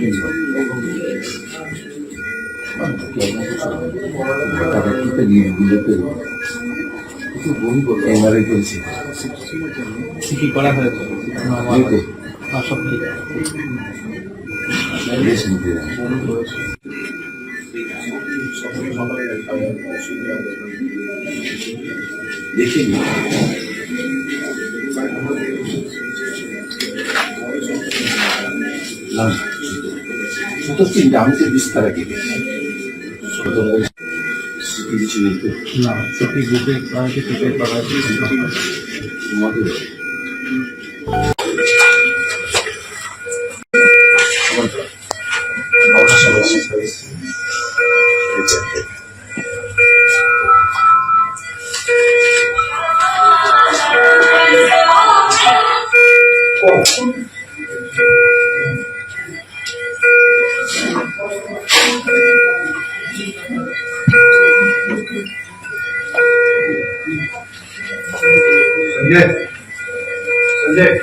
জিনিসগুলোতে আপনি জিনিসগুলোতে এমআরআই করেছি কি করা হয়েছে? আর সব ঠিক। দেখিনি না ছোট তিনটা আমি তো বিস্তার কিছু না গ্রুপে করা তোমাদের संजय संजय